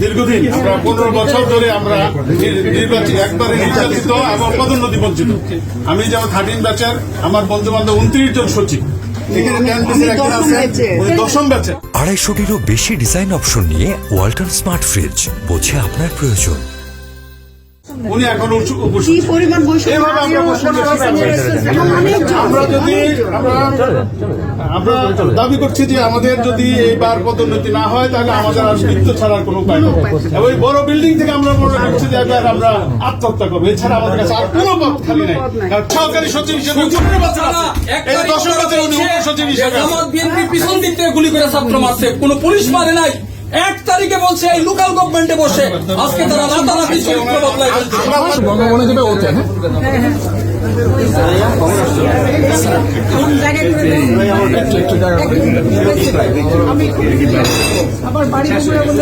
দীর্ঘদিন আমরা পনেরো বছর ধরে আমরা নির- নির্বাচিত একবারে নির্বাচিত এবং পদোন্নতি বঞ্চিত আমি যেমন থার্টিন ব্যাচের আমার বন্ধু বান্ধব উনত্রিশ জন সচিব। আড়াইশোটিরও বেশি ডিজাইন অপশন নিয়ে ওয়ালটন স্মার্ট ফ্রিজ বোঝে আপনার প্রয়োজন। উনি এখন কি পরিমাণ বৈষম্য? আমরা যদি আমরা আমরা দাবি করছি যে আমাদের যদি এইবার পদোন্নতি না হয় তাহলে আমাদের আর মৃত্যু ছাড়ার কোনো উপায় নেই। এবং বড় বিল্ডিং থেকে আমরা মনে করছি যে এবার আমরা আত্মহত্যা করব। এছাড়া আমাদের কাছে আর কোনো পথ খালি নেই। কারণ সহকারী সচিব হিসেবে এই দশম বছর উনি উপসচিব হিসেবে পিছন দিক থেকে গুলি করে ছাত্র মারছে। কোন পুলিশ মারে নাই। এক তারিখে বলছে এই লোকাল গভর্নমেন্টে বসে। আজকে তারা রাতারাতি চরিত্র বদলায় ওতে আবার বাড়ি বলে অন্য